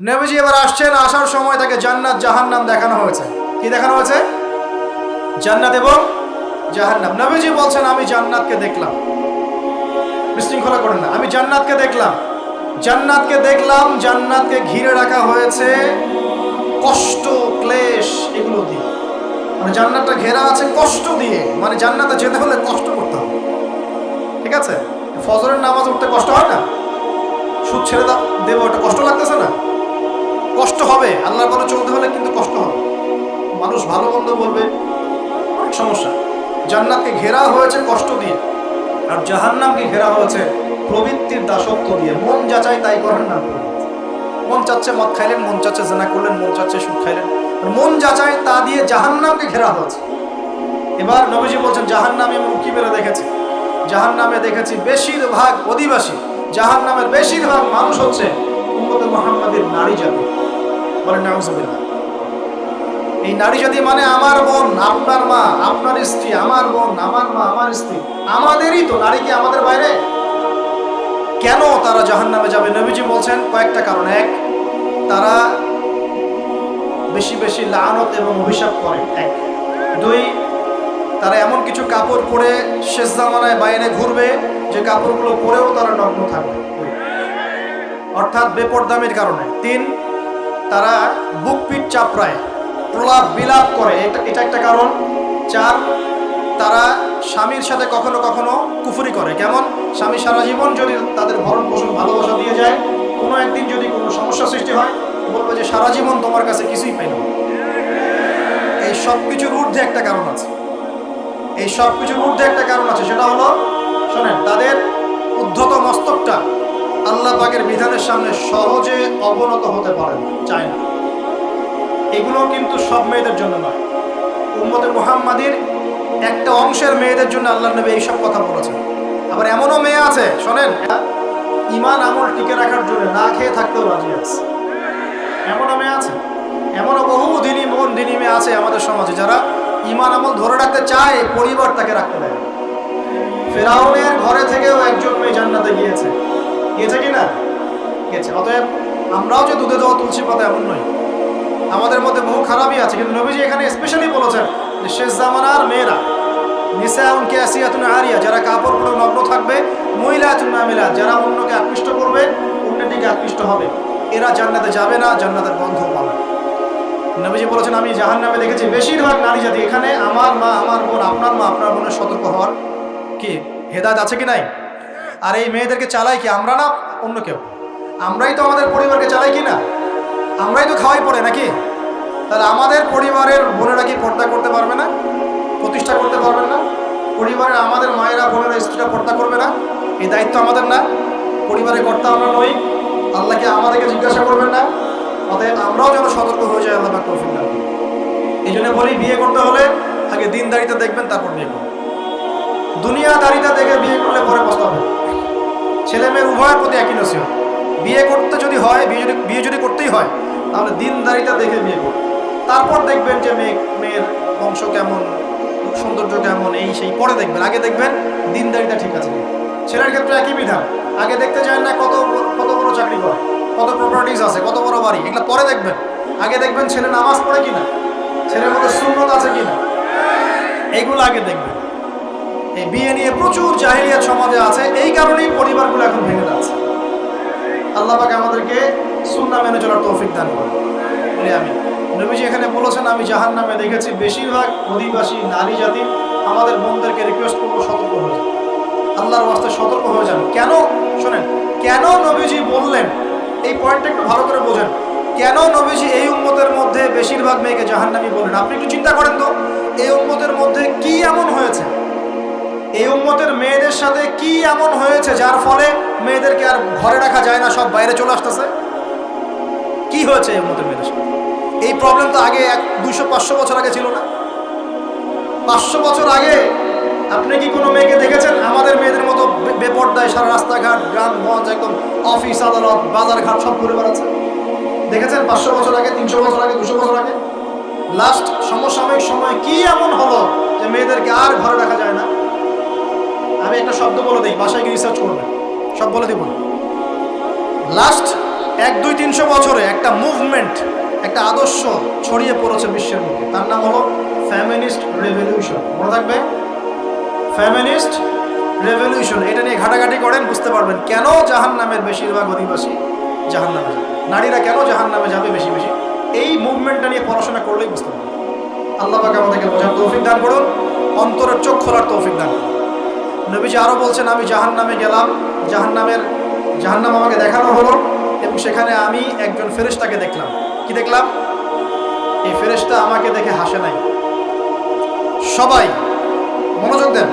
নবীজি এবার আসছেন, আসার সময় তাকে জান্নাত জাহান্নাম দেখানো হয়েছে। কি দেখানো হয়েছে? জান্নাত এবং জাহান্নাম। নবীজি বলছেন, আমি জান্নাতকে দেখলাম। বিশৃঙ্খলা করেন না, আমি জান্নাতকে দেখলাম। জান্নাতকে দেখলাম, জান্নাতকে ঘিরে রাখা হয়েছে কষ্ট, ক্লেশ এগুলো দিয়ে। মানে জান্নাতটা ঘেরা আছে কষ্ট দিয়ে। মানে জান্নাতে যেতে হলে কষ্ট করতে হবে। ঠিক আছে? ফজরের নামাজ উঠতে কষ্ট হয় না? সুদ ছেড়ে দেবো, ওটা কষ্ট লাগতেছে না? কষ্ট হবে। আল্লাহর পরে চলতে হলে কিন্তু কষ্ট হবে। মানুষ ভালো মন্দ বলবে, অনেক সমস্যা। জান্নাতকে ঘেরা হয়েছে কষ্ট দিয়ে, আর জাহান্নামকে ঘেরা হয়েছে প্রবৃত্তির দাসত্ব দিয়ে। মন যা যাচাই তাই করেন না। মন চাচ্ছে মদ খাইলেন, মন চাচ্ছে জেনা করলেন, মন চাচ্ছে সুখ খাইলেন। আর মন যাচাই তা দিয়ে জাহান্নামকে ঘেরা হয়েছে। এবার নবীজি বলছেন, জাহান্নামে আমি উঁকি মেরে দেখেছি। জাহান্নামে দেখেছি বেশিরভাগ অধিবাসী। জাহান্নামের বেশিরভাগ মানুষ হচ্ছে মোহাম্মদের নারী জাতি। বলেন, নাউজুবিল্লাহ। এই নারী জাতি মানে আমার বোন, আপনার মা, আপনার স্ত্রী, আমার বোন, আমার মা, আমার স্ত্রী, আমাদেরই তো, নারী কি আমাদের বাইরে? কেন তারা জাহান্নামে যাবে? নবীজি বলছেন কয়েকটা কারণ। এক, তারা বেশি বেশি লানত এবং অভিশাপ করে। এক, দুই, তারা এমন কিছু কাপড় পরে শেষ জামানায় বাইরে ঘুরবে, যে কাপড়গুলো পরেও তারা নগ্ন থাকবে। অর্থাৎ বেপরদামির কারণে। তিন তারা বুক পিট চাপড়ায়, প্রলাপ বিলাপ করে। এটা এটা একটা কারণ। চার, তারা স্বামীর সাথে কখনো কখনো কুফুরি করে। কেমন? স্বামী সারা জীবন যদি তাদের ভরণ পোষণ ভালোবাসা দিয়ে যায়, কোনো একদিন যদি কোনো সমস্যা সৃষ্টি হয়, বলবে যে সারা জীবন তোমার কাছে কিছুই পাই না। এই সব কিছুর ঊর্ধ্বে একটা কারণ আছে। এই সব কিছুর ঊর্ধ্বে একটা কারণ আছে, সেটা হলো, শোনেন, তাদের উদ্ধত মস্তকটা আল্লাহ পাকের বিধানের সামনে সহজে অবনত হতে পারে না চায় না। এগুলো কিন্তু সব মেয়েদের জন্য নয়। উম্মতে মুহাম্মাদির একটা অংশের মেয়েদের জন্য আল্লাহ নবী এইসব কথা বলেছেন। আবার এমনও মেয়ে আছে, শোনেন ইমান আমল টিকে রাখার জন্য না খেয়ে থাকতেও রাজি আছে। এমনও মেয়ে আছে, এমনও বহু দিনই মন দিনই মেয়ে আছে আমাদের সমাজে যারা ইমান আমল ধরে রাখতে চায়, পরিবার তাকে রাখতে দেয়। ফেরাউনের ঘরে থেকেও একজন মেয়ে জান্নাতে গিয়েছে। গিয়েছে কি না গিয়েছে অতএব আমরাও যে দুধে দেওয়া তুলসী পাতা এমন নয়। আমাদের মধ্যে বহু খারাপই আছে, কিন্তু নবীজি এখানে স্পেশালি বলেছেন যে শেষ জামানার মেয়েরা নিসাউন ক্যাসিয়াতুন আরিয়া, যারা কাপড় পরে নগ্ন থাকবে, মহিলাতুন মামিলা যারা অন্যকে আকৃষ্ট করবে, অন্যের দিকে আকৃষ্ট হবে। এরা জান্নাতে যাবে না, জান্নাতের বন্ধ পাবে নবীজি বলেছেন, আমি জাহান নামে দেখেছি বেশিরভাগ নারী জাতি। এখানে আমার মা, আমার বোন, আপনার মা, আপনার বোনের সতর্ক হওয়ার কি হেদায়ত আছে কি নাই? আর এই মেয়েদেরকে চালাই কি আমরা না অন্য কেউ? আমরাই তো আমাদের পরিবারকে চালাই কি না? আমরাই তো খাওয়াই পড়ে নাকি? তাহলে আমাদের পরিবারের বোনেরা কি পর্দা করতে পারবে না? প্রতিষ্ঠা করতে পারবেন না? পরিবারের আমাদের মায়েরা, বোনেরা, স্ত্রীরা পর্দা করবে না? এই দায়িত্ব আমাদের না? পরিবারের কর্তা আমরা নই। আল্লাহকে আমাদেরকে জিজ্ঞাসা করবেন না। অতএব আমরাও যেন সতর্ক হয়ে যাই আল্লাহ দান। এই জন্য বলি, বিয়ে করতে হলে আগে দিনদারিতা দেখবেন, তারপর বিয়ে করুন। দুনিয়াদারিতা দেখে বিয়ে করলে পরে পস্তাবে ছেলে মেয়ের উভয়ের প্রতি একই নসিহত। বিয়ে করতে যদি হয়, বিয়ে যদি বিয়ে যদি করতেই হয়, তাহলে দিনদারিতা দেখে বিয়ে করুন। তারপর দেখবেন যে মেয়ে মেয়ের বংশ কেমন, সৌন্দর্য কেমন, এই সেই, পরে দেখবেন। আগে দেখবেন দিনদারিতা ঠিক আছে। ছেলের ক্ষেত্রে একই বিধান। আগে দেখতে চান না কত কত বড় চাকরি করে, কত প্রপার্টিজ আছে, কত বড় বাড়ি, এগুলো পরে দেখবেন। আগে দেখবেন ছেলে নামাজ পড়ে কিনা, ছেলের মধ্যে সুন্নত আছে কিনা এইগুলো আগে দেখবেন। এই বিয়ে নিয়ে প্রচুর জাহিলিয়াত সমাজে আছে। এই কারণেই পরিবারগুলো এখন ভেঙে যাচ্ছে। আল্লাহ পাকে আমাদেরকে সুন্না মেনে চলার তৌফিক দান করে আমি নবীজি এখানে বলেছেন, আমি জাহান নামে দেখেছি বেশিরভাগ অধিবাসী নারী জাতি আমাদের বোনদেরকে রিকোয়েস্ট করব সতর্ক হয়ে যান। আল্লাহর বাস্তে সতর্ক হয়ে যান। কেন? শোনেন, কেন নবীজি বললেন? এই পয়েন্টটা একটু ভালো করে বোঝেন। কেন নবীজি এই উন্মতের মধ্যে বেশিরভাগ মেয়েকে জাহান্নামী বললেন? আপনি একটু চিন্তা করেন তো, এই উম্মতের মধ্যে কি এমন হয়েছে? এই উম্মতের মেয়েদের সাথে কি এমন হয়েছে যার ফলে মেয়েদেরকে আর ঘরে রাখা যায় না, সব বাইরে চলে আসতেছে? কি হয়েছে এই উম্মতের মেয়েদের সাথে? এই প্রবলেম তো আগে এক দুশো পাঁচশো বছর আগে ছিল না। পাঁচশো বছর আগে আপনি কি কোনো মেয়েকে দেখেছেন? আমাদের মেয়েদের মতো বেপর্দায় সারা রাস্তাঘাট গ্রামগঞ্জ একদম অফিস আদালত, বাজারঘাট, সব ঘুরে বেড়াচ্ছে। দেখেছেন পাঁচশো বছর আগে, তিনশো বছর আগে, দুশো বছর আগে? লাস্ট সমসাময়িক সময় কি এমন হলো যে মেয়েদেরকে আর ঘরে রাখা যায় না? আমি একটা শব্দ বলে দিই, বাসায় গিয়ে রিসার্চ করবেন সব বলে দিব লাস্ট এক, দুই, তিনশো বছরে একটা মুভমেন্ট একটা আদর্শ ছড়িয়ে পড়েছে বিশ্বের মধ্যে। তার নাম হলো ফ্যামিনিস্ট রেভলিউশন মনে থাকবে? ফ্যামিনিস্ট রেভলিউশন এটা নিয়ে ঘাটাঘাটি করেন, বুঝতে পারবেন কেন জাহান নামের বেশিরভাগ অধিবাসী জাহান নামে যাবে। নারীরা কেন জাহান নামে যাবে বেশি বেশি? এই মুভমেন্টটা নিয়ে পড়াশোনা করলেই বুঝতে পারবেন। আল্লাহ আমাদেরকে বোঝার তৌফিক দান করুন। অন্তরের চোখ খোলার তৌফিক দান করুন। নবীজি আরও বলছেন, আমি জাহান নামে গেলাম। জাহান নামের জাহান নাম আমাকে দেখানো হলো এবং সেখানে আমি একজন ফেরেশতাকে দেখলাম। কি দেখলাম? এই ফেরেশতা আমাকে দেখে হাসে নাই। সবাই, মনোযোগ দেন।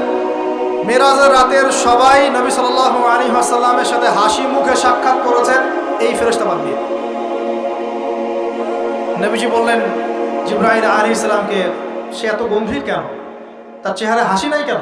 মেরাজের রাতের সবাই নবী সাল্লাহ আলী আসাল্লামের সাথে হাসি মুখে সাক্ষাৎ করেছেন এই ফেরেশতা বাদ দিয়ে। নবীজি বললেন জিব্রাহিম আলী ইসলামকে সে এত গম্ভীর কেন? তার চেহারা হাসি নাই কেন?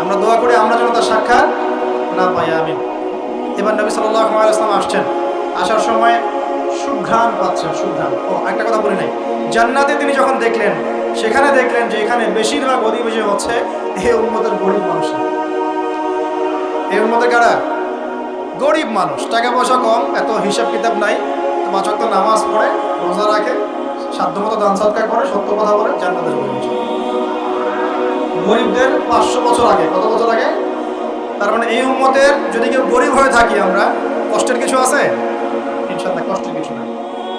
আমরা দোয়া করে, আমরা যেন তার সাক্ষাৎ না পাই আমি এবার নবী সাল্লাহ আসছেন। আসার সময় সুঘ্রাণ পাচ্ছেন, সুঘ্রাণ। ও, একটা কথা বলি নাই। জান্নাতে তিনি যখন দেখলেন, সেখানে দেখলেন যে এখানে বেশিরভাগ অধিবেশী হচ্ছে এই উন্মতের গরিব মানুষ। এই উন্মতের কারা? গরিব মানুষ। টাকা পয়সা কম, এত হিসাব কিতাব নাই। তো নামাজ পড়ে, রোজা রাখে, সাধ্যমতো দান সৎকার করে, সত্য কথা বলে জান্নাতের গেছে। গরিবদের পাঁচশো বছর আগে, কত বছর আগে? তার মানে এই উম্মতের যদি কেউ গরিব হয়ে থাকি আমরা, কষ্টের কিছু আছে? ইনশাল্লাহ কষ্টের কিছু নাই।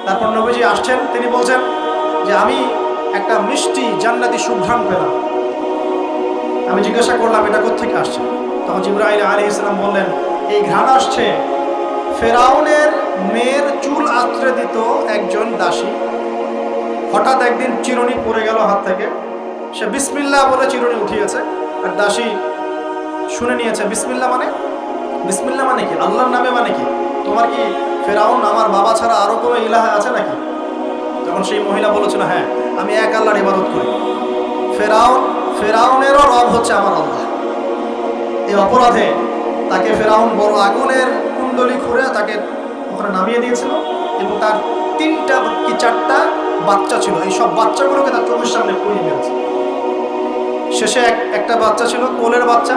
তারপর নবীজি আসছেন, তিনি বলছেন যে আমি একটা মিষ্টি জান্নাতি সুঘ্রাণ পেলাম। আমি জিজ্ঞাসা করলাম, এটা কোথেকে আসছে? তখন জিব্রাহিল আলী ইসলাম বললেন, এই ঘ্রাণ আসছে ফেরাউনের মেয়ের চুল আঁচড়ে দিত একজন দাসী। হঠাৎ একদিন চিরুনি পড়ে গেল হাত থেকে। সে বিসমিল্লা বলে চিরুনি উঠিয়েছে। আর দাসী শুনে নিয়েছে বিসমিল্লা মানে? বিসমিল্লা মানে কি? আল্লাহর নামে মানে কি? তোমার কি ফেরাউন আমার বাবা ছাড়া আরও কোনো ইলাহা আছে নাকি? তখন সেই মহিলা বলেছিল হ্যাঁ আমি এক আল্লাহর ইবাদত করি। ফেরাউন, ফেরাউনেরও রব হচ্ছে আমার আল্লাহ। এই অপরাধে তাকে ফেরাউন বড় আগুনের কুণ্ডলি খুঁড়ে তাকে ওখানে নামিয়ে দিয়েছিল এবং তার তিনটা কি চারটা বাচ্চা ছিল। এই সব বাচ্চাগুলোকে তার চোখের সামনে পুড়িয়ে মেরেছে শেষে এক একটা বাচ্চা ছিল, কোলের বাচ্চা।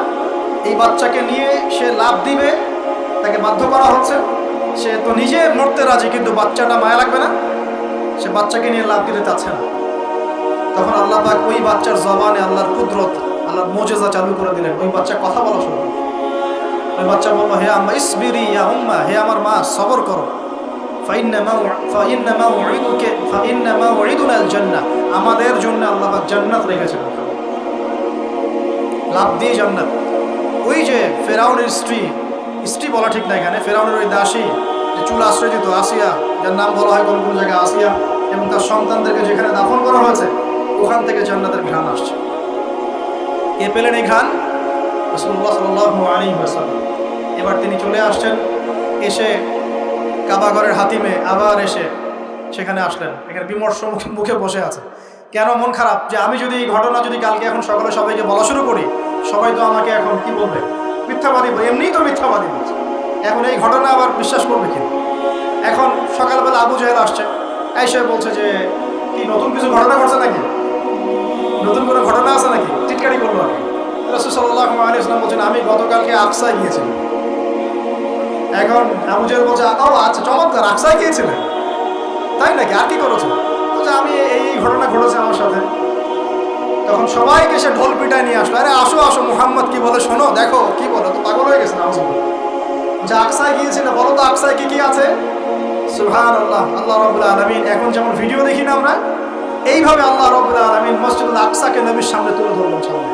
এই বাচ্চাকে নিয়ে সে লাভ দিবে, তাকে বাধ্য করা হচ্ছে। সে তো নিজে মরতে রাজি, কিন্তু বাচ্চাটা মায়া লাগবে না। সে বাচ্চাকে নিয়ে লাভ দিতে চাচ্ছে না। তখন আল্লাহ পাক ওই বাচ্চার জবানে আল্লাহর কুদরত, আল্লাহর মোজেজা চালু করে দিলেন। ওই বাচ্চা কথা বলা শুরু ওই বাচ্চা বলল, হে আম্মা, ইসবিরি ইয়া উম্মা, হে আমার মা, সবর করো। আমাদের জন্য আল্লাহ জান্নাত রেখেছেন। লাভ দিয়ে জান্নাত ওই যে ফেরাউনের স্ত্রী স্ত্রী বলা ঠিক না এখানে, ফেরাউনের ওই দাসী, যে চুল আশ্রয় দিত আসিয়া, যার নাম বলা হয় কোন কোন জায়গায় আসিয়া, এবং তার সন্তানদেরকে যেখানে দাফন করা হয়েছে, ওখান থেকে জান্নাতের ঘ্রাণ আসছে। কে পেলেন এই ঘ্রাণ? এবার তিনি চলে আসছেন, এসে কাবাঘরের হাতিমে আবার এসে সেখানে আসলেন। এখানে বিমর্ষ মুখে বসে আছে। কেন মন খারাপ? যে আমি যদি এই ঘটনা যদি কালকে এখন সকালে সবাইকে বলা শুরু করি, সবাই তো আমাকে এখন কি বলবে? মিথ্যাবাদী বলে। এমনিই তো মিথ্যাবাদী বলছে। এখন এই ঘটনা আবার বিশ্বাস করবে কি? এখন সকালবেলা আবু জাহেল আসছে, এসে বলছে যে, কি নতুন কিছু ঘটনা ঘটছে নাকি? নতুন কোনো ঘটনা আছে নাকি? টিটকারি করল আর রসুল সাল্লাহ আলী ইসলাম বলছেন, আমি গতকালকে আকসায় গিয়েছিলাম। এখন আবু জাহেল বলছে, ও আচ্ছা চমৎকার। আকসায় গিয়েছিলেন? তাই নাকি? আর কি করেছ? বলছে আমি এই ঘটনা ঘটেছে আমার সাথে। তখন সবাইকে সে ঢোল পিটায় নিয়ে আসলো। আরে আসো আসো, মুহাম্মদ কি বলে শোনো, দেখো কি বলো। তো পাগল হয়ে গেছে না যে আকসায় গিয়েছিল, বলো তো আকসায় কি কি আছে? সুহান আল্লাহ আল্লাহ রবুল্লা আলমিন। এখন যেমন ভিডিও দেখি না আমরা, এইভাবে আল্লাহ রবুল্লা আলমিন মসজিদুল আকসাকে নবীর সামনে তুলে ধরলেন সামনে।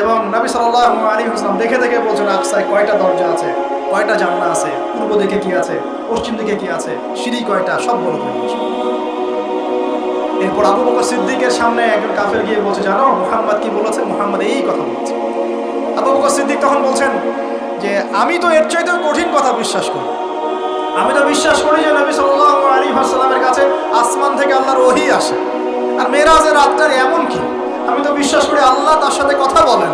এবং নবী সাল্লাহ আলী হোসলাম দেখে দেখে বলছেন আকসায় কয়টা দরজা আছে? কয়টা জানলা আছে? পূর্ব দিকে কি আছে? পশ্চিম দিকে কি আছে? সিঁড়ি কয়টা? সব বলে দিলেন। এরপর আবু বকর সিদ্দিকের সামনে একজন কাফের গিয়ে বলছে, জানো, মুহাম্মদ কি বলেছে? মুহাম্মদ এই কথা বলেছে। আবু বকর সিদ্দিক তখন বলছেন যে, আমি তো এর চাইতেও কঠিন কথা বিশ্বাস করি। আমি তো বিশ্বাস করি যে নবী সাল্লাল্লাহু আলাইহি ওয়াসাল্লামের কাছে আসমান থেকে আল্লাহর ওহী আসে। আর মেরাজের রাতটার এমন কি? আমি তো বিশ্বাস করি আল্লাহ তার সাথে কথা বলেন।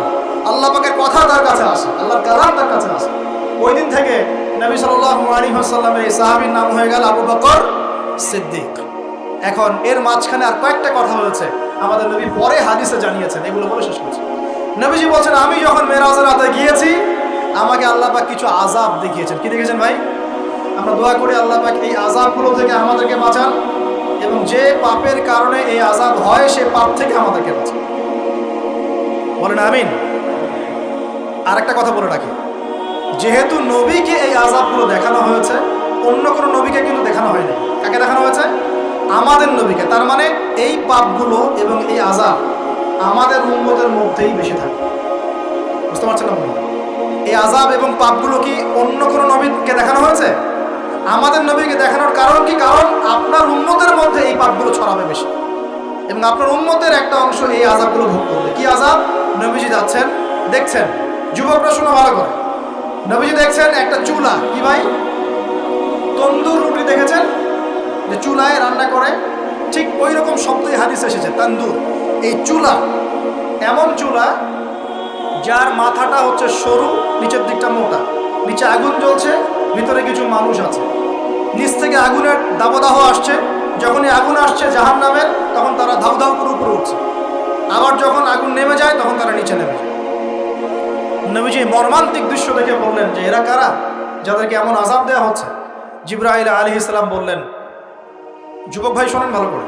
আল্লাহ পাকের কথা তার কাছে আসে, আল্লাহর কালাম তার কাছে আসে। ওই দিন থেকে নবী সাল্লাল্লাহু আলাইহি ওয়াসাল্লামের এই সাহাবীর নাম হয়ে গেল আবু বকর সিদ্দিক। এখন এর মাঝখানে আর কয়েকটা কথা হয়েছে। আমাদের নবী পরে হাদিসে জানিয়েছেন, এগুলো বলে শেষ করছি। নবীজি বলছেন, আমি যখন মেরাজের রাতে গিয়েছি, আমাকে আল্লাহ পাক কিছু আজাব দেখিয়েছেন। কি দেখেছেন ভাই? আমরা দোয়া করি আল্লাহ পাক এই আজাবগুলো থেকে আমাদেরকে বাঁচান এবং যে পাপের কারণে এই আজাব হয়, সে পাপ থেকে আমাদেরকে বাঁচান। বলেন আমিন। আর একটা কথা বলে রাখি। যেহেতু নবীকে এই আজাবগুলো দেখানো হয়েছে, অন্য কোনো নবীকে কিন্তু দেখানো হয়নি। কাকে দেখানো হয়েছে? আমাদের নবীকে, তার মানে এই পাপগুলো এবং এই আজাব আমাদের উন্মতের মধ্যেই বেশি থাকে। বুঝতে পারছেন না এই আজাব এবং পাপগুলো কি অন্য কোনো নবীকে দেখানো হয়েছে? আমাদের নবীকে দেখানোর কারণ কি? কারণ আপনার উন্মতের মধ্যে এই পাপগুলো ছড়াবে বেশি। এবং আপনার উন্মতের একটা অংশ এই আজাবগুলো ভোগ করবে। কি আজাব নবীজি যাচ্ছেন, দেখছেন। যুবকরা শোনা ভালো করে। নবীজি দেখছেন একটা চুলা। কি ভাই? তন্দুর রুটি দেখেছেন? যে চুলায় রান্না করে, ঠিক ওই রকম শব্দই হাদিস এসেছে, তন্দুর। এই চুলা, এমন চুলা যার মাথাটা হচ্ছে সরু, নিচের দিকটা মোটা। নিচে আগুন জ্বলছে, ভিতরে কিছু মানুষ আছে। নিচ থেকে আগুনের দাবদাহ আসছে, যখনই আগুন আসছে জাহান নামের তখন তারা ধাউ ধাউ করে উপরে উঠছে। আবার যখন আগুন নেমে যায়, তখন তারা নিচে নেমে যায়। নবীজি মর্মান্তিক দৃশ্য দেখে বললেন যে, এরা কারা? যাদেরকে এমন আজাব দেওয়া হচ্ছে? জিব্রাইল আলী ইসলাম বললেন যুবক ভাই শোনেন ভালো করে।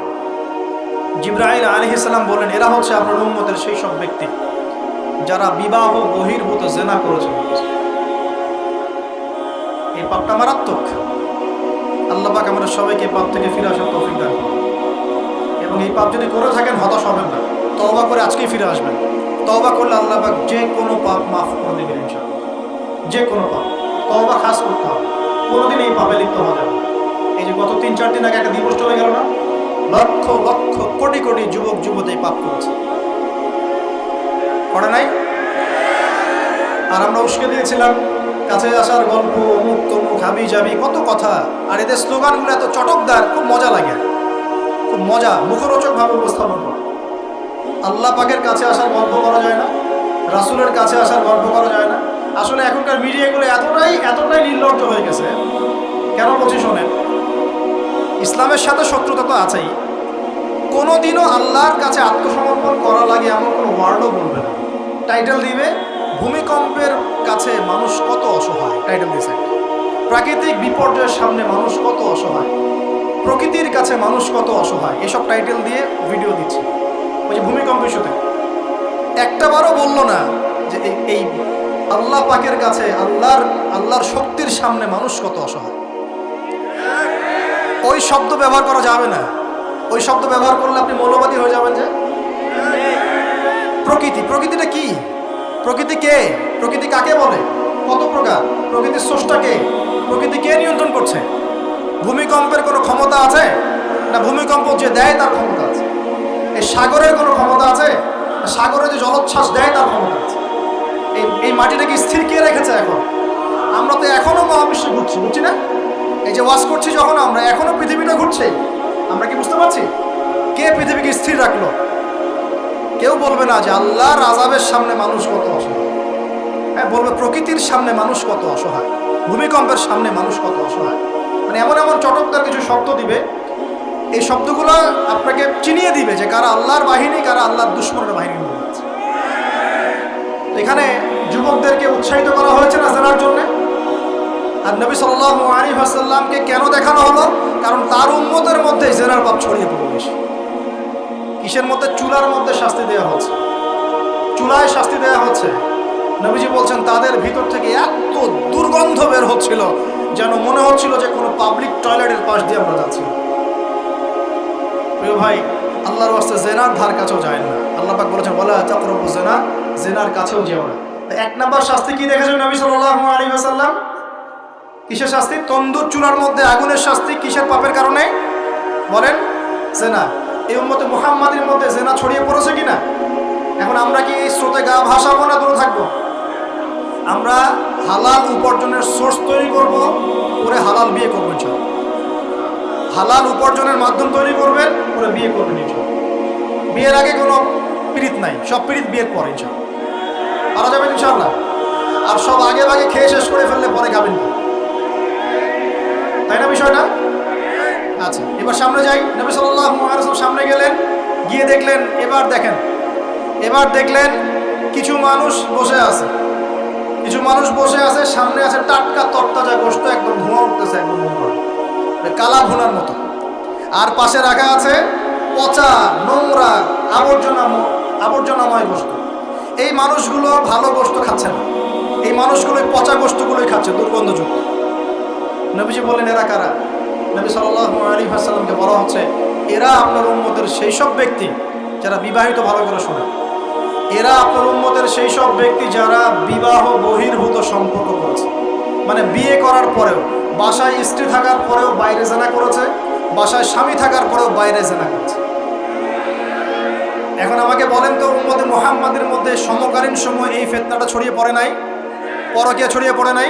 জিব্রাইল আলী ইসলাম বললেন এরা হচ্ছে আপনার উম্মতের সেই সব ব্যক্তি যারা বিবাহ বহির্ভূত জেনা করেছে। এই পাপটা মারাত্মক। আল্লাহ পাক আমাদের সবাইকে পাপ থেকে ফিরে আসার তৌফিক দান। এবং এই পাপ যদি করে থাকেন, হতাশ হবেন না। তওবা করে আজকেই ফিরে আসবেন। তওবা করলে আল্লাহ পাক যে কোনো পাপ মাফ করে দেবেন যে কোনো পাপ। তওবা খাস করতে হবে। কোনোদিন এই পাপে লিপ্ত হওয়া যাবে। এই যে গত তিন, চার দিন আগে একটা দিবস চলে গেল না? লক্ষ লক্ষ, কোটি কোটি যুবক, যুবতী পাপ করেছে। করে নাই? আর আমরা উস্কে দিয়েছিলাম, কাছে আসার গল্প, অমুক, তমুক হাবি যাবি, কত কথা। আর এদের স্লোগানগুলো এত চটকদার, খুব মজা লাগে। খুব মজা, মুখরোচক ভাবে উপস্থাপন করে। আল্লাহ পাকের কাছে আসার গল্প করা যায় না, রাসুলের কাছে আসার গল্প করা যায় না। আসলে এখনকার মিডিয়াগুলো এতটাই এতটাই নির্লজ্জ হয়ে গেছে। কেন বলছি শোনেন? ইসলামের সাথে শত্রুতা তো আছেই। কোনোদিনও আল্লাহর কাছে আত্মসমর্পণ করা লাগে এমন কোনো ওয়ার্ডও বলবে না। টাইটেল দিবে, ভূমিকম্পের কাছে মানুষ কত অসহায় টাইটেল দিয়েছে। প্রাকৃতিক বিপর্যয়ের সামনে মানুষ কত অসহায়, প্রকৃতির কাছে মানুষ কত অসহায়, এসব টাইটেল দিয়ে ভিডিও দিচ্ছে। ওই যে ভূমিকম্প ইস্যুতে। একটা বারও বলল না যে এই আল্লাহ পাকের কাছে, আল্লাহর আল্লাহর শক্তির সামনে মানুষ কত অসহায়। ওই শব্দ ব্যবহার করা যাবে না। ওই শব্দ ব্যবহার করলে আপনি মৌলবাদী হয়ে যাবেন যে। প্রকৃতি, প্রকৃতিটা কি? প্রকৃতি কে? প্রকৃতি কাকে বলে? কত প্রকার? প্রকৃতির স্রষ্টা কে? প্রকৃতি কে নিয়ন্ত্রণ করছে? ভূমিকম্পের কোনো ক্ষমতা আছে? না ভূমিকম্প যে দেয় তার ক্ষমতা আছে। এই সাগরের কোনো ক্ষমতা আছে? সাগরে যে জলোচ্ছ্বাস দেয় তার ক্ষমতা আছে। এই এই মাটিটাকে স্থির কে রেখেছে এখন? আমরা তো এখনও মহাবিশ্বে ঘুরছি, বুঝছি না? এই যে ওয়াশ করছি যখন আমরা, এখনও পৃথিবীটা ঘুরছে। আমরা কি বুঝতে পারছি? কে পৃথিবীকে স্থির রাখল? কেউ বলবে না যে আল্লাহর আজাবের সামনে মানুষ কত অসহায়। হ্যাঁ বলবে প্রকৃতির সামনে মানুষ কত অসহায়। ভূমিকম্পের সামনে মানুষ কত অসহায়। মানে এমন এমন চটকদার কিছু শব্দ দিবে। এই শব্দগুলো আপনাকে চিনিয়ে দিবে যে কারা আল্লাহর বাহিনী, কারা আল্লাহর দুশ্মনের বাহিনী এখানে যুবকদেরকে উৎসাহিত করা হয়েছে না জানার জন্য। আর নবী সাল্লাহ আলী হাসাল্লামকে কেন দেখানো হলো? কারণ তার উন্মতের মধ্যে জেনার পাপ ছড়িয়ে পড়বে বেশি। কিসের মধ্যে? চুলার মধ্যে শাস্তি দেওয়া হচ্ছে। চুলায় শাস্তি দেওয়া হচ্ছে। নবীজি বলছেন, তাদের ভিতর থেকে এত দুর্গন্ধ বের হচ্ছিল যেন মনে হচ্ছিল যে কোনো পাবলিক টয়লেটের পাশ দিয়ে আমরা যাচ্ছি। প্রিয় ভাই, আল্লাহর ওয়াস্তে জেনার ধার কাছেও যায় না। আল্লাহ পাক বলেছেন বলা চাকরবু জেনা, জেনার কাছেও যেও না। এক নাম্বার শাস্তি কি দেখেছেন নবী সাল্লাল্লাহু আলাইহি ওয়াসাল্লাম? কিসের শাস্তি? তন্দুর চুলার মধ্যে আগুনের শাস্তি কিসের পাপের কারণে? বলেন, জেনা। এই উম্মতে মুহাম্মাদের মধ্যে জেনা ছড়িয়ে পড়েছে কিনা? এখন আমরা কি এই স্রোতে গা ভাসাবো না দূরে থাকব? আমরা হালাল উপার্জনের সোর্স তৈরি করব করে হালাল বিয়ে করব হালাল উপার্জনের মাধ্যম তৈরি করবেন করে বিয়ে করবেন বিয়ের আগে কোনো পীড়িত নাই, সব পীড়িত বিয়ের পরে, ইনশাআল্লাহ। পারা যাবে ইনশাআল্লাহ। আর সব আগে ভাগে খেয়ে শেষ করে ফেললে পরে খাবেন কি? তাই না বিষয়টা? আচ্ছা এবার সামনে যাই। নবী আলাইহি ওয়াসাল্লাম সামনে গেলেন, গিয়ে দেখলেন, এবার দেখেন, এবার দেখলেন কিছু মানুষ বসে আছে। কিছু মানুষ বসে আছে, সামনে আছে টাটকা তরতাজা গোস্ত একদম ধোঁয়া উঠতেছে, একদম কালা ভুনার মতো। আর পাশে রাখা আছে পচা, নোংরা, আবর্জনা আবর্জনাময় গোস্ত এই মানুষগুলো ভালো গোস্ত খাচ্ছে না। এই মানুষগুলো পচা গোস্তগুলোই খাচ্ছে, দুর্গন্ধযুক্ত। নবীজি বলেন এরা কারা? নবী সাল্লাল্লাহু আলাইহি ওয়াসাল্লামকে বলা হচ্ছে, এরা আপনার উম্মতের সেই সব ব্যক্তি যারা বিবাহিত ভালো করে শোনে। এরা আপনার উম্মতের সেই সব ব্যক্তি যারা বিবাহ বহির্ভূত সম্পর্ক করেছে। মানে বিয়ে করার পরেও, বাসায় স্ত্রী থাকার পরেও বাইরে জেনা করেছে, বাসায় স্বামী থাকার পরেও বাইরে জেনা করেছে। এখন আমাকে বলেন তো, উম্মতে মোহাম্মদের মধ্যে সমকালীন সময় এই ফেতনাটা ছড়িয়ে পড়ে নাই? পরকিয়া ছড়িয়ে পড়ে নাই?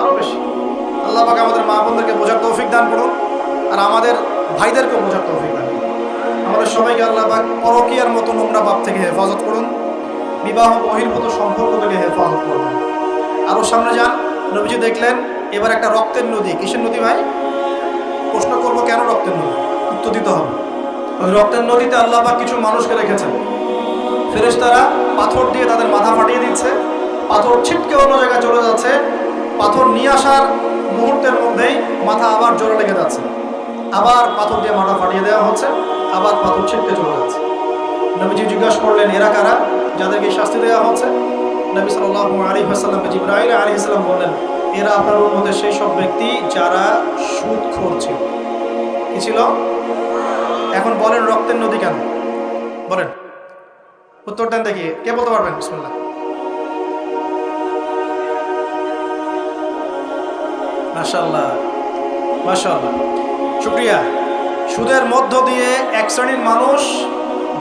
আরও বেশি আল্লাহ পাক আমাদের মা বোনদেরকে বোঝার তৌফিক দান করুন। আর আমাদের ভাইদেরকেও বোঝার তৌফিক দান করুন। আমাদের সবাইকে আল্লাহ পাক পরকিয়ার মতো নোংরা পাপ থেকে হেফাজত করুন। বিবাহ বহির্ভূত সম্পর্ক থেকে হেফাজত করুন। আরও সামনে যান। নবীজি দেখলেন, এবার একটা রক্তের নদী। কিসের নদী ভাই? প্রশ্ন করব, কেন রক্তের নদী? উত্তর দিতে হবে। ওই রক্তের নদীতে আল্লাহ পাক কিছু মানুষকে রেখেছেন। ফেরেশতারা পাথর দিয়ে তাদের মাথা ফাটিয়ে দিচ্ছে। পাথর ছিটকে অন্য জায়গায় চলে যাচ্ছে। পাথর নিয়ে আসার মুহূর্তের মধ্যেই মাথা আবার জোরে লেগে যাচ্ছে। আবার পাথর দিয়ে মাথা ফাটিয়ে দেওয়া হচ্ছে, আবার পাথর ছিটকে চলে যাচ্ছে। নবীজি জিজ্ঞাসা করলেন, এরা কারা? যাদেরকে শাস্তি দেওয়া হচ্ছে। নবী সাল্লাল্লাহু আলাইহি ওয়াসাল্লামকে জিবরাইল আলাইহিস সালাম বললেন, এরা আপনার মধ্যে সেই সব ব্যক্তি যারা সুদ ছিল। কি ছিল? এখন বলেন রক্তের নদী কেন? বলেন। উত্তর দেন দেখি। কে বলতে পারবেন? বিসমিল্লাহ। মাশাল্লাহ মাশাল্লাহ শুক্রিয়া। সুদের মধ্য দিয়ে এক শ্রেণির মানুষ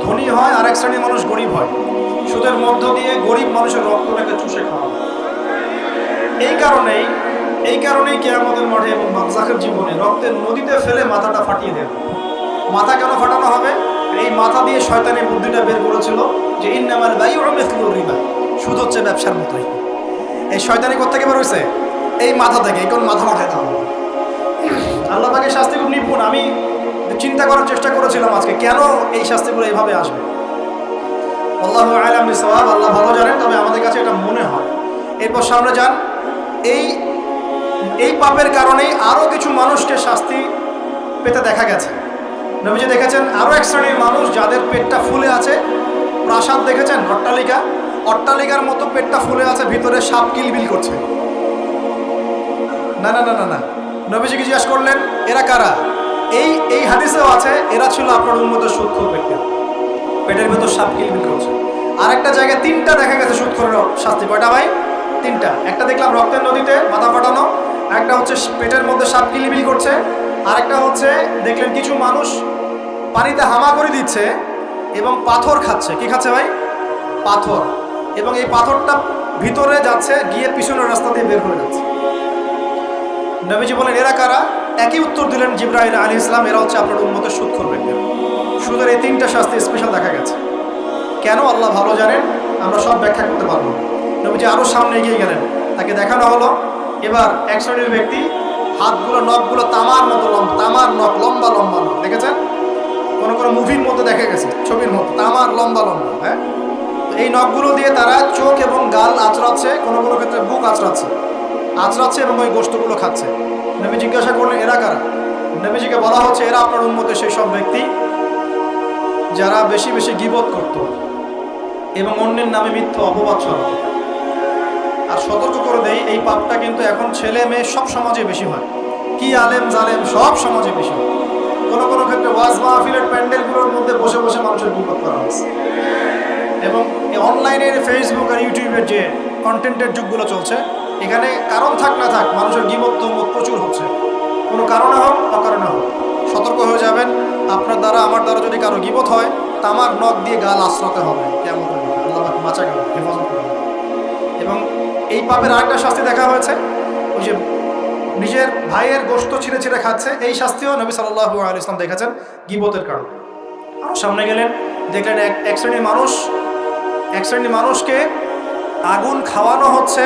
ধনী হয় আর এক শ্রেণির মানুষ গরিব হয়। সুদের মধ্য দিয়ে গরিব মানুষের রক্তটাকে চুষে খাওয়া। এই কারণেই এই কারণেই কেয়ামতের মাঠে এবং বাদশাহের জীবনে রক্তের নদীতে ফেলে মাথাটা ফাটিয়ে দেয় মাথা কেন ফাটানো হবে? এই মাথা দিয়ে শয়তানি বুদ্ধিটা বের করেছিল যে ইন্নামাল রিবা। সুদ হচ্ছে ব্যবসার মতোই। এই শয়তানি কোথেকে বের হয়েছে এই মাথা থেকে, এই কোন মাথা মাথায় হবে আল্লাহ পাকে শাস্তি খুব নিপুণ। আমি চিন্তা করার চেষ্টা করেছিলাম আজকে, কেন এই শাস্তিগুলো এইভাবে আসবে? আল্লাহ আলাম সবাব আল্লাহ ভালো জানেন, তবে আমাদের কাছে এটা মনে হয়। এরপর সামনে যান। এই এই পাপের কারণেই আরও কিছু মানুষকে শাস্তি পেতে দেখা গেছে। নবীজি দেখেছেন আরও এক শ্রেণির মানুষ যাদের পেটটা ফুলে আছে, প্রাসাদ দেখেছেন, অট্টালিকা? অট্টালিকার মতো পেটটা ফুলে আছে, ভিতরে সাপ কিলবিল করছে। না না না না না। নবীজিকে জিজ্ঞাসা করলেন, এরা কারা? এই এই হাদিসেও আছে, এরা ছিল আপনার উন্মত সুৎখর ব্যক্তি। পেটের ভেতর সাপ কিলবিল করছে আর একটা জায়গায় তিনটা দেখা গেছে সুৎখরের শাস্তি। কয়টা ভাই? তিনটা। একটা দেখলাম রক্তের নদীতে মাথা ফাটানো, একটা হচ্ছে পেটের মধ্যে সাপ কিলিবিল করছে আর একটা হচ্ছে দেখলেন কিছু মানুষ পানিতে হামা করে দিচ্ছে এবং পাথর খাচ্ছে। কি খাচ্ছে ভাই? পাথর। এবং এই পাথরটা ভিতরে যাচ্ছে, গিয়ে পিছনের রাস্তা দিয়ে বের হয়ে যাচ্ছে। নবীজি বলেন, এরা কারা? একই উত্তর দিলেন জিব্রাহিল আলী ইসলাম এরা হচ্ছে আপনার উন্মতের সুদ করবেন সুদের এই তিনটা শাস্তি স্পেশাল দেখা গেছে। কেন আল্লাহ ভালো জানেন? আমরা সব ব্যাখ্যা করতে পারব। নবীজি আরও সামনে এগিয়ে গেলেন। তাকে দেখানো হলো। এবার এক শ্রেণির ব্যক্তি, হাতগুলো, নখগুলো তামার মতো লম্বা, তামার নখ লম্বা লম্বা নখ, দেখেছেন? কোনো কোনো মুভির মতো দেখা গেছে, ছবির মতো তামার লম্বা লম্বা হ্যাঁ? এই নখগুলো দিয়ে তারা চোখ এবং গাল আঁচড়াচ্ছে, কোনো কোনো ক্ষেত্রে বুক আঁচড়াচ্ছে। আঁচড়াচ্ছে এবং ওই গোষ্ঠগুলো খাচ্ছে। নবী জিজ্ঞাসা করলেন, এরা কারা? নবীজিকে বলা হচ্ছে, এরা আপনার উন্মতে সেই সব ব্যক্তি যারা বেশি বেশি গিবত করত এবং অন্যের নামে মিথ্যা অপবাদ ছড়াত। আর সতর্ক করে দেই, এই পাপটা কিন্তু এখন ছেলে মেয়ে সব সমাজে বেশি হয়। কি আলেম জালেম সব সমাজে বেশি হয়। কোনো কোনো ক্ষেত্রে ওয়াজ মাহফিলের প্যান্ডেলগুলোর মধ্যে বসে বসে মানুষের বিপদ করা হয়েছে। এবং এই অনলাইনের, ফেসবুক আর ইউটিউবের যে কন্টেন্টের যুগগুলো চলছে এখানে কারণ থাক না থাক, মানুষের গিবত তমত প্রচুর হচ্ছে। কোনো কারণে হোক, অকারণে হোক, সতর্ক হয়ে যাবেন। আপনার দ্বারা, আমার দ্বারা যদি কারও গিবত হয়, তামার নখ দিয়ে গাল আশ্রাতে হবে। কেমন আল্লাহ বাঁচা গেল, হেফাজত করবে এবং এই পাপের আরেকটা শাস্তি দেখা হয়েছে, ওই যে নিজের ভাইয়ের গোস্ত ছিঁড়ে ছিঁড়ে খাচ্ছে, এই শাস্তিও নবী সাল্লাল্লাহু আলাইহি ইসলাম দেখেছেন গিবতের কারণ। আরও সামনে গেলেন, দেখলেন এক শ্রেণির মানুষ, এক শ্রেণির মানুষকে আগুন খাওয়ানো হচ্ছে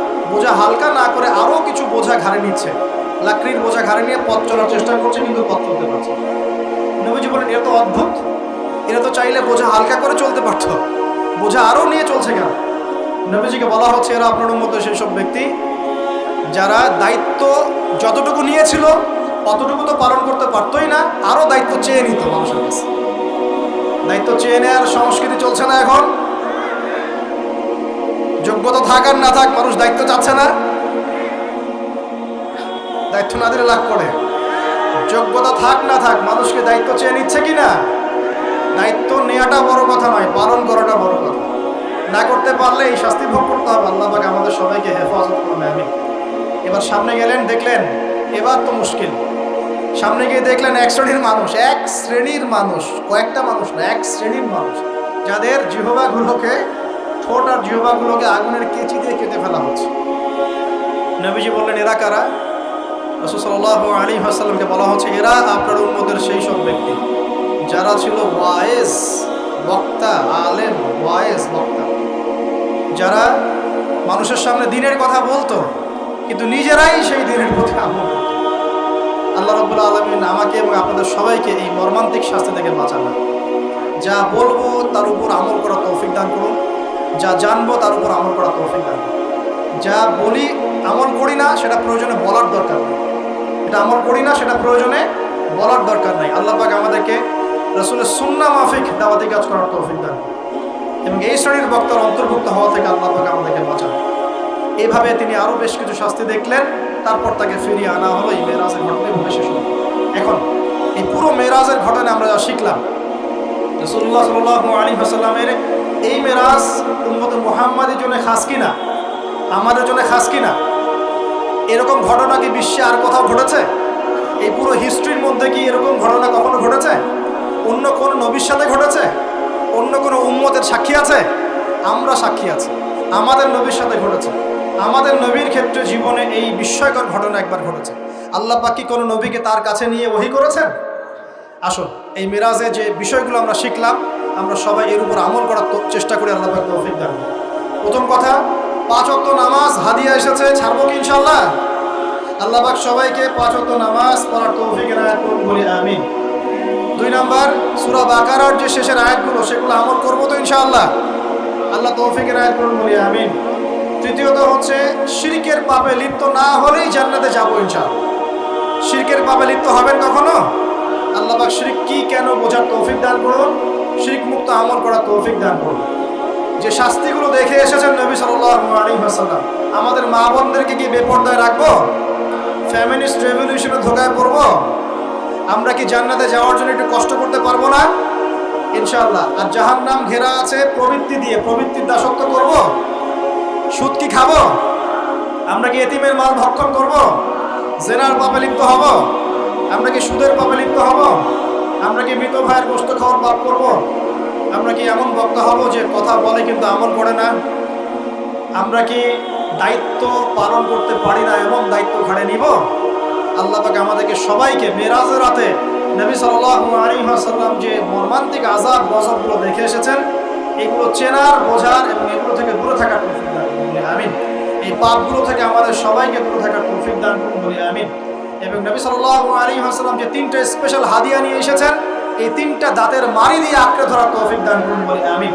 বোঝা হালকা না করে আরও কিছু বোঝা ঘাড়ে নিচ্ছে। লাকড়ির বোঝা ঘাড়ে নিয়ে পথ চলার চেষ্টা করছে, কিন্তু পথ চলতে পারছে। নবীজি বলেন এরা তো অদ্ভুত। এরা তো চাইলে বোঝা হালকা করে চলতে পারত। বোঝা আরও নিয়ে চলছে কেন? নবীজিকে বলা হচ্ছে, এরা আপনার মতো সেই সব ব্যক্তি যারা দায়িত্ব যতটুকু নিয়েছিল, অতটুকু তো পালন করতে পারতোই না, আরও দায়িত্ব চেয়ে নিত মানুষের কাছে। দায়িত্ব চেয়ে নেওয়ার সংস্কৃতি চলছে না এখন। যোগ্যতা থাক আর না থাক, মানুষ দায়িত্ব চাচ্ছে না। দায়িত্ব না দিলে লাভ করে? যোগ্যতা থাক না থাক, মানুষকে দায়িত্ব চেয়ে নিচ্ছে কি না? দায়িত্ব নেওয়াটা বড় কথা নয়, পালন করাটা বড় কথা। না করতে পারলে এই শাস্তি ভোগ করতে হবে। আল্লাহ পাক আমাদের সবাইকে হেফাজত করবে আমি এবার সামনে গেলেন, দেখলেন, এবার তো মুশকিল। সামনে গিয়ে দেখলেন এক শ্রেণির মানুষ, এক শ্রেণির মানুষ, কয়েকটা মানুষ না, এক শ্রেণির মানুষ, যাদের জিহবাগুলোকে ঠোঁট আর জিহবাগুলোকে আগুনের কেচি দিয়ে কেটে ফেলা হচ্ছে। নবীজি বললেন, এরা কারা? রসুসাল্লাহ আলী হাসাল্লামকে বলা হচ্ছে, এরা আপনার উন্মতের সেই সব ব্যক্তি। যারা ছিল ওয়ায়েস, বক্তা, আলেম, ওয়ায়েস, বক্তা। যারা মানুষের সামনে দিনের কথা বলতো, কিন্তু নিজেরাই সেই দিনের প্রতি আমল আল্লাহ রব্বুল্লা আলমিন আমাকে এবং আপনাদের সবাইকে এই মর্মান্তিক শাস্তি থেকে বাঁচানো। যা বলব তার উপর আমল করা তৌফিক দান করুন। যা জানব তার উপর আমল করা তৌফিক দান যা বলি আমল করি না, সেটা প্রয়োজনে বলার দরকার নেই। এটা আমল করি না, সেটা প্রয়োজনে বলার দরকার নাই। আল্লাহ পাক আমাদেরকে রসুলের সুন্না মাফিক দাওয়াতি কাজ করার তৌফিক দান এবং এই শ্রেণির বক্তার অন্তর্ভুক্ত হওয়া থেকে আল্লাহ পাক আমাদেরকে বাঁচান। এভাবে তিনি আরও বেশ কিছু শাস্তি দেখলেন, তারপর তাকে ফিরিয়ে আনা হলো এই মেয়েরাজের ঘটনা এভাবে শেষ হলো এখন, এই পুরো মেয়েরাজের ঘটনা আমরা যা শিখলাম। রসুল্লাহ সাল আলী হাসাল্লামের এই মেরাজ উম্মত মোহাম্মদের জন্য খাস কিনা? আমাদের জন্য খাস কিনা? এরকম ঘটনা কি বিশ্বে আর কোথাও ঘটেছে? এই পুরো হিস্ট্রির মধ্যে কি এরকম ঘটনা কখনো ঘটেছে? অন্য কোনো নবীর সাথে ঘটেছে? অন্য কোনো উম্মতের সাক্ষী আছে? আমরা সাক্ষী আছি। আমাদের নবীর সাথে ঘটেছে। আমাদের নবীর ক্ষেত্রে জীবনে এই বিস্ময়কর ঘটনা একবার ঘটেছে। আল্লাহ পাক কোনো নবীকে তার কাছে নিয়ে ওহি করেছেন? আসুন, এই মিরাজে যে বিষয়গুলো আমরা শিখলাম আমরা সবাই এর উপর আমল করার চেষ্টা করি, আল্লাহ তৌফিক দান প্রথম কথা, পাঁচ অক্ত নামাজ, হাদিয়া এসেছে, ছাড়বো কি ইনশাল্লাহ আল্লাহ পাক সবাইকে পাঁচ অক্ত নামাজ পড়ার তৌফিক এনায়ত করুন, বলি আমিন। দুই নাম্বার, সুরা বাকারার যে শেষের আয়াতগুলো, সেগুলো আমল করব তো ইনশাআল্লাহ? আল্লাহ তৌফিক এনায়ত করুন, বলি আমিন। তৃতীয়ত হচ্ছে, শিরকের পাপে লিপ্ত না হলেই জান্নাতে যাব ইনশাআল্লাহ। শিরকের পাপে লিপ্ত হবেন কখনো? আল্লাহ পাক শিরিক কি কেন বোঝার তৌফিক দান করুন। শিরিক মুক্ত আমল করার তৌফিক দান করুন। যে শাস্তিগুলো দেখে এসেছেন নবী ওয়াসাল্লাম, আমাদের মা বোনদেরকে কি বেপর্দায় রাখব? ফ্যামিলিস্ট রেভলিউশনে ধোকায় পড়ব? আমরা কি জান্নাতে যাওয়ার জন্য একটু কষ্ট করতে পারব না? ইনশাল্লাহ আর জাহান্নাম ঘেরা আছে, প্রবৃত্তি দিয়ে প্রবৃত্তির দাসত্ব করব? সুদ কি খাব? আমরা কি এতিমের মাল ভক্ষণ করব? জেনার পাপে লিপ্ত হব? আমরা কি সুদের পাপে লিপ্ত হব? আমরা কি মৃত ভাইয়ের গোস্ত খাওয়ার পাপ করব? আমরা কি এমন বক্তা হব যে কথা বলে কিন্তু আমল করে না? আমরা কি দায়িত্ব পালন করতে পারি না এমন দায়িত্ব ঘাড়ে নিব? আল্লাহ পাক আমাদেরকে সবাইকে মেরাজের রাতে নবী ওয়াসাল্লাম যে মর্মান্তিক আজাদ গজবগুলো দেখে এসেছেন, এগুলো চেনার, বোঝার এবং এগুলো থেকে দূরে থাকার তৌফিক দান। আমিন। এই পাপগুলো থেকে আমাদের সবাইকে দূরে থাকার তৌফিক দান করুন বলি, আমিন। এবং নবী সাল্লাল্লাহু আলাইহি ওয়াসাল্লাম যে তিনটা স্পেশাল হাদিয়া নিয়ে এসেছেন এই তিনটা দাঁতের মারি দিয়ে আঁকড়ে ধরার তৌফিক দান করুন বলি আমিন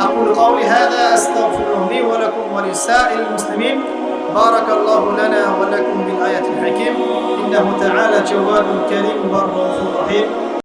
أقول قولي هذا أستغفر لي ولكم ولسائر المسلمين بارك الله لنا ولكم بالآية الحكيم إنه تعالى جواد كريم بر رحيم